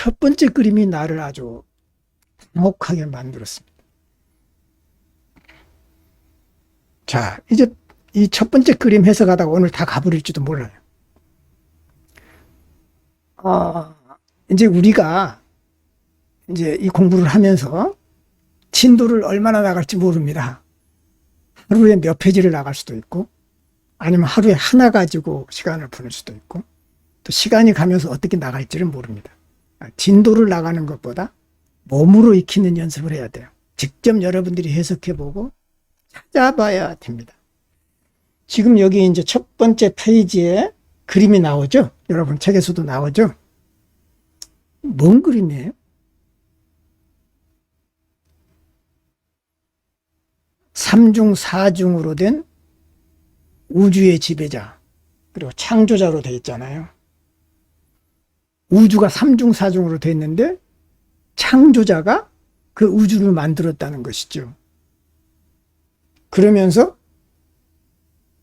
첫 번째 그림이 나를 아주 당혹하게 만들었습니다. 자, 이제 이 첫 번째 그림 해석하다가 오늘 다 가버릴지도 몰라요. 어, 이제 우리가 이제 이 공부를 하면서 진도를 얼마나 나갈지 모릅니다. 하루에 몇 페이지를 나갈 수도 있고, 아니면 하루에 하나 가지고 시간을 보낼 수도 있고, 또 시간이 가면서 어떻게 나갈지를 모릅니다. 아, 진도를 나가는 것보다 몸으로 익히는 연습을 해야 돼요. 직접 여러분들이 해석해보고 찾아봐야 됩니다. 지금 여기 이제 첫 번째 페이지에 그림이 나오죠? 여러분 책에서도 나오죠? 뭔 그림이에요? 삼중 사중으로 된 우주의 지배자 그리고 창조자로 되어 있잖아요. 우주가 삼중 사중으로 되어 있는데 창조자가 그 우주를 만들었다는 것이죠. 그러면서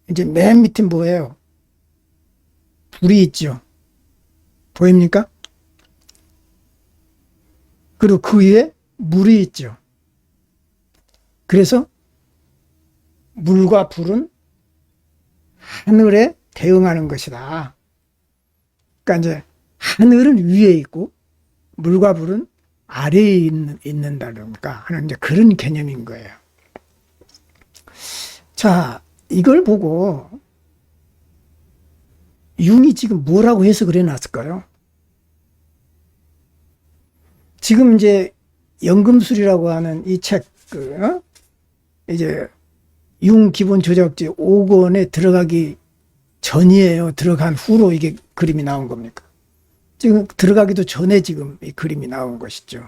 이제 맨 밑에 뭐예요? 불이 있죠. 보입니까? 그리고 그 위에 물이 있죠. 그래서 물과 불은 하늘에 대응하는 것이다. 그러니까 이제 하늘은 위에 있고 물과 불은 아래에 있는, 있는다든가 하는 이제 그런 개념인 거예요. 자, 이걸 보고 융이 지금 뭐라고 해석을 해놨을까요? 지금 이제 연금술이라고 하는 이 책, 그, 어? 이제 융 기본 조작지 5권에 들어가기 전이에요. 들어간 후로 이게 그림이 나온 겁니까? 지금 들어가기도 전에 지금 이 그림이 나온 것이죠.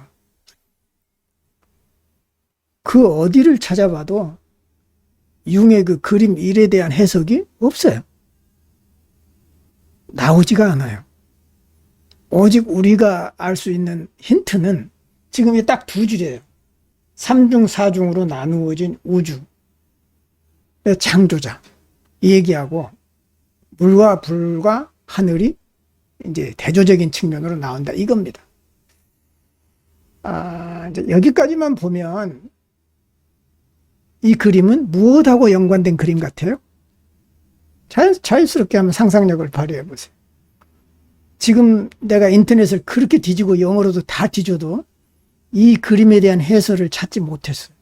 그 어디를 찾아봐도 융의 그 그림 일에 대한 해석이 없어요. 나오지가 않아요. 오직 우리가 알 수 있는 힌트는 지금 딱두 줄이에요. 삼중 사중으로 나누어진 우주. 창조자. 이 얘기하고 물과 불과 하늘이 이제 대조적인 측면으로 나온다 이겁니다. 아, 이제 여기까지만 보면 이 그림은 무엇하고 연관된 그림 같아요? 자연, 자연스럽게 한번 상상력을 발휘해 보세요. 지금 내가 인터넷을 그렇게 뒤지고 영어로도 다 뒤져도 이 그림에 대한 해설을 찾지 못했어요.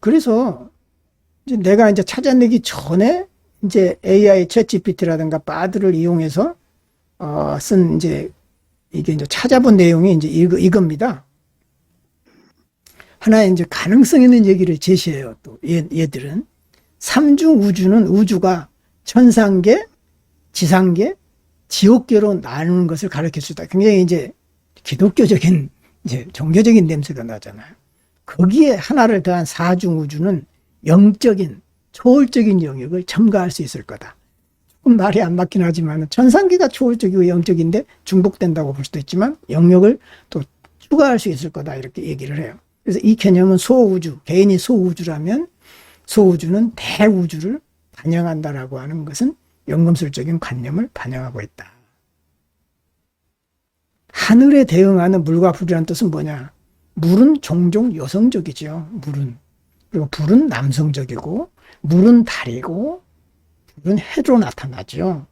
그래서 이제 내가 이제 찾아내기 전에 이제 AI 챗 GPT라든가 바드를 이용해서 어, 쓴 이제 이게 이제 찾아본 내용이 이제 이거, 이겁니다. 하나의 이제 가능성 있는 얘기를 제시해요. 또 얘, 얘들은 삼중 우주는 우주가 천상계, 지상계, 지옥계로 나누는 것을 가르칠 수 있다. 굉장히 이제 기독교적인 이제 종교적인 냄새가 나잖아요. 거기에 하나를 더한 사중 우주는 영적인 초월적인 영역을 첨가할 수 있을 거다. 조금 말이 안 맞긴 하지만 천상계가 초월적이고 영적인데 중복된다고 볼 수도 있지만 영역을 또 추가할 수 있을 거다 이렇게 얘기를 해요. 그래서 이 개념은 소우주, 개인이 소우주라면 소우주는 대우주를 반영한다라고 하는 것은 연금술적인 관념을 반영하고 있다. 하늘에 대응하는 물과 불이라는 뜻은 뭐냐? 물은 종종 여성적이죠. 물은. 그리고 불은 남성적이고 물은 달이고 불은 해로 나타나죠.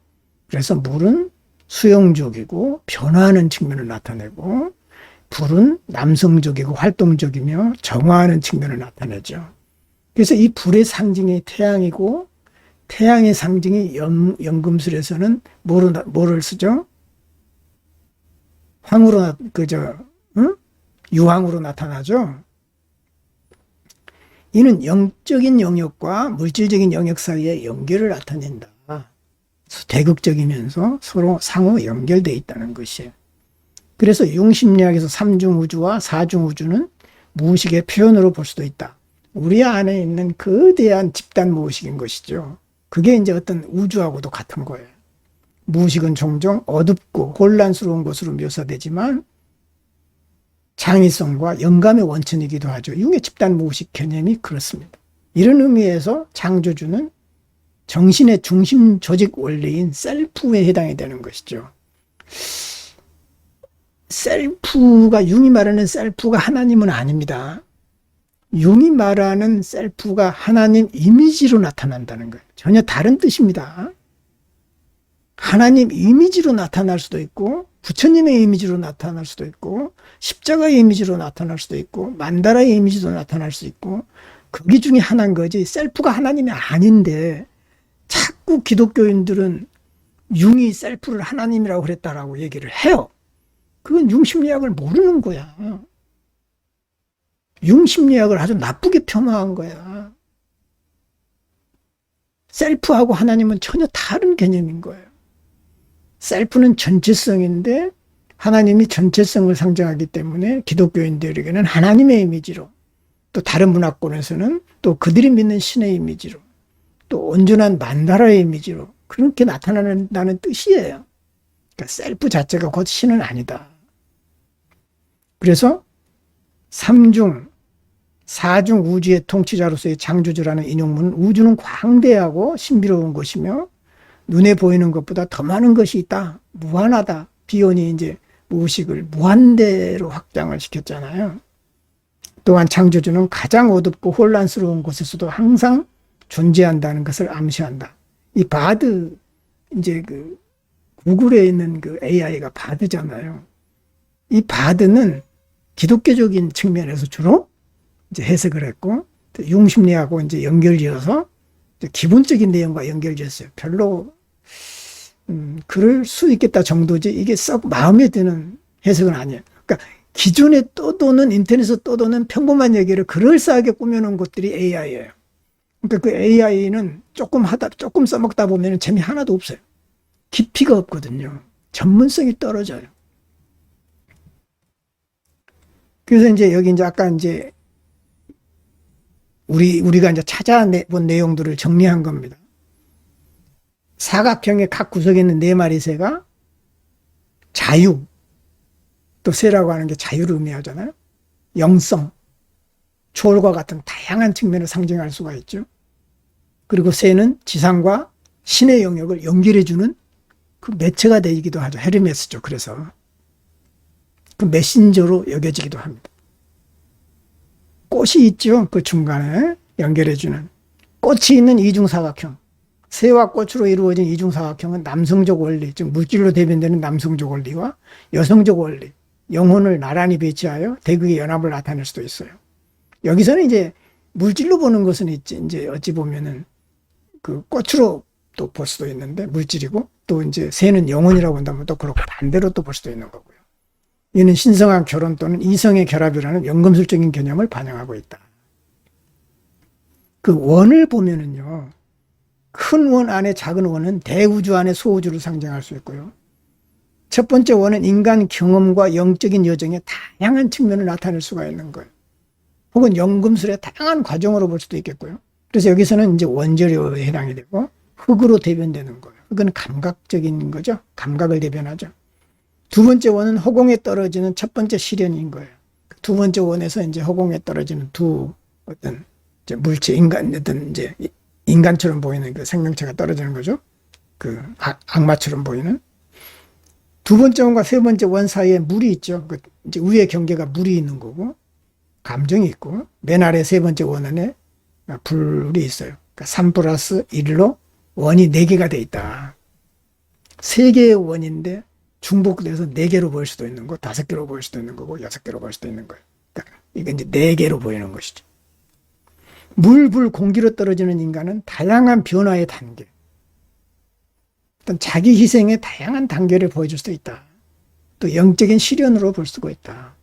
그래서 물은 수용적이고 변화하는 측면을 나타내고 불은 남성적이고 활동적이며 정화하는 측면을 나타내죠. 그래서 이 불의 상징이 태양이고 태양의 상징이 연, 연금술에서는 뭐를, 뭐를 쓰죠? 황으로, 그저, 응? 유황으로 나타나죠. 이는 영적인 영역과 물질적인 영역 사이의 연결을 나타낸다. 대극적이면서 서로 상호 연결되어 있다는 것이에요. 그래서 융심리학에서 삼중 우주와 사중 우주는 무의식의 표현으로 볼 수도 있다. 우리 안에 있는 거대한 집단 무의식인 것이죠. 그게 이제 어떤 우주하고도 같은 거예요. 무의식은 종종 어둡고 혼란스러운 것으로 묘사되지만 창의성과 영감의 원천이기도 하죠. 융의 집단 무의식 개념이 그렇습니다. 이런 의미에서 창조주는 정신의 중심 조직 원리인 셀프에 해당이 되는 것이죠. 셀프가 융이 말하는 셀프가 하나님은 아닙니다. 융이 말하는 셀프가 하나님 이미지로 나타난다는 거예요. 전혀 다른 뜻입니다. 하나님 이미지로 나타날 수도 있고 부처님의 이미지로 나타날 수도 있고 십자가의 이미지로 나타날 수도 있고 만다라의 이미지로 나타날 수 있고 거기 중에 하나인 거지 셀프가 하나님이 아닌데 자꾸 기독교인들은 융이 셀프를 하나님이라고 그랬다라고 얘기를 해요. 그건 융심리학을 모르는 거야. 융심리학을 아주 나쁘게 폄하한 거야. 셀프하고 하나님은 전혀 다른 개념인 거예요. 셀프는 전체성인데 하나님이 전체성을 상징하기 때문에 기독교인들에게는 하나님의 이미지로 또 다른 문화권에서는 또 그들이 믿는 신의 이미지로 또 온전한 만다라의 이미지로 그렇게 나타나는다는 뜻이에요. 그러니까 셀프 자체가 곧 신은 아니다. 그래서 삼중, 사중 우주의 통치자로서의 창조주라는 인용문은 우주는 광대하고 신비로운 것이며 눈에 보이는 것보다 더 많은 것이 있다. 무한하다. 비온이 이제 무의식을 무한대로 확장을 시켰잖아요. 또한 창조주는 가장 어둡고 혼란스러운 곳에서도 항상 존재한다는 것을 암시한다. 이 바드 이제 그 구글에 있는 그 AI가 바드잖아요. 이 바드는 기독교적인 측면에서 주로 이제 해석을 했고 융심리하고 이제 연결지어서 기본적인 내용과 연결지었어요. 별로 음, 그럴 수 있겠다 정도지 이게 썩 마음에 드는 해석은 아니에요. 그러니까 기존에 떠도는 인터넷에서 떠도는 평범한 얘기를 그럴싸하게 꾸며놓은 것들이 AI예요. 그러니까 그 AI는 조금 하다 조금 써먹다 보면 재미 하나도 없어요. 깊이가 없거든요. 전문성이 떨어져요. 그래서 이제 여기 이제 아까 이제 우리 우리가 이제 찾아본 내용들을 정리한 겁니다. 사각형의 각 구석에 있는 네 마리 새가 자유, 또 새라고 하는 게 자유를 의미하잖아요. 영성, 초월과 같은 다양한 측면을 상징할 수가 있죠. 그리고 새는 지상과 신의 영역을 연결해주는 그 매체가 되기도 하죠. 헤르메스죠. 그래서 그 메신저로 여겨지기도 합니다. 꽃이 있죠. 그 중간에 연결해주는 꽃이 있는 이중사각형. 새와 꽃으로 이루어진 이중사각형은 남성적 원리, 즉 물질로 대변되는 남성적 원리와 여성적 원리, 영혼을 나란히 배치하여 대극의 연합을 나타낼 수도 있어요. 여기서는 이제 물질로 보는 것은 있지, 이제 어찌 보면은 그 꽃으로 또 볼 수도 있는데 물질이고 또 이제 새는 영혼이라고 본다면 또 그렇고 반대로 또 볼 수도 있는 거고요. 이는 신성한 결혼 또는 이성의 결합이라는 연금술적인 개념을 반영하고 있다. 그 원을 보면은요, 큰 원 안에 작은 원은 대우주 안에 소우주를 상징할 수 있고요. 첫 번째 원은 인간 경험과 영적인 여정의 다양한 측면을 나타낼 수가 있는 거예요. 혹은 연금술의 다양한 과정으로 볼 수도 있겠고요. 그래서 여기서는 이제 원재료에 해당이 되고 흙으로 대변되는 거예요. 흙은 감각적인 거죠. 감각을 대변하죠. 두 번째 원은 허공에 떨어지는 첫 번째 시련인 거예요. 두 번째 원에서 이제 허공에 떨어지는 두 어떤 물체 인간 어떤 이제 인간처럼 보이는 그 생명체가 떨어지는 거죠. 그 악, 악마처럼 보이는 두 번째 원과 세 번째 원 사이에 물이 있죠. 그 이제 위의 경계가 물이 있는 거고 감정이 있고 맨 아래 세 번째 원 안에 불이 있어요. 그러니까 3 플러스 1로 원이 4개가 돼 있다. 3개의 원인데 중복돼서 4개로 보일 수도 있는 거, 5개로 보일 수도 있는 거고, 6개로 보일 수도 있는 거예요. 그러니까 이게 이제 4개로 보이는 것이죠. 물, 불, 공기로 떨어지는 인간은 다양한 변화의 단계, 어떤 자기 희생의 다양한 단계를 보여줄 수도 있다. 또 영적인 시련으로 볼 수가 있다.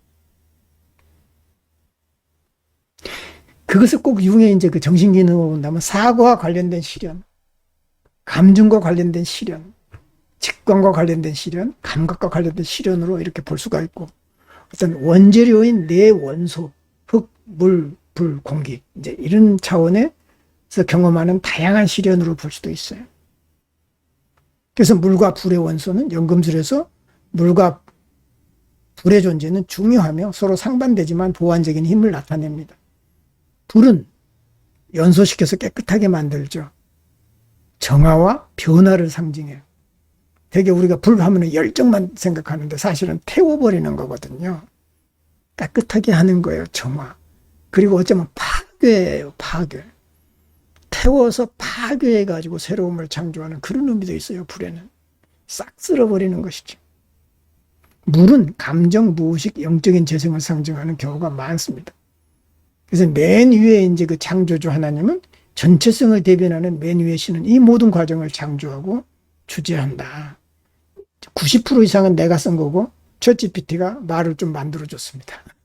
그것을 꼭 융의 이제 그 정신기능으로 본다면 사고와 관련된 시련, 감정과 관련된 시련, 직관과 관련된 시련, 감각과 관련된 시련으로 이렇게 볼 수가 있고 어떤 원재료인 내 원소, 흙, 물, 불, 공기 이제 이런 차원에서 경험하는 다양한 시련으로 볼 수도 있어요. 그래서 물과 불의 원소는 연금술에서 물과 불의 존재는 중요하며 서로 상반되지만 보완적인 힘을 나타냅니다. 불은 연소시켜서 깨끗하게 만들죠. 정화와 변화를 상징해요. 되게 우리가 불 하면 열정만 생각하는데 사실은 태워버리는 거거든요. 깨끗하게 하는 거예요, 정화. 그리고 어쩌면 파괴예요, 파괴. 태워서 파괴해가지고 새로움을 창조하는 그런 의미도 있어요, 불에는. 싹 쓸어버리는 것이죠. 물은 감정, 무의식, 영적인 재성을 상징하는 경우가 많습니다. 그래서 맨 위에 이제 그 창조주 하나님은 전체성을 대변하는 맨 위에 신은 이 모든 과정을 창조하고 주재한다. 90% 이상은 내가 쓴 거고, 챗GPT가 말을 좀 만들어줬습니다.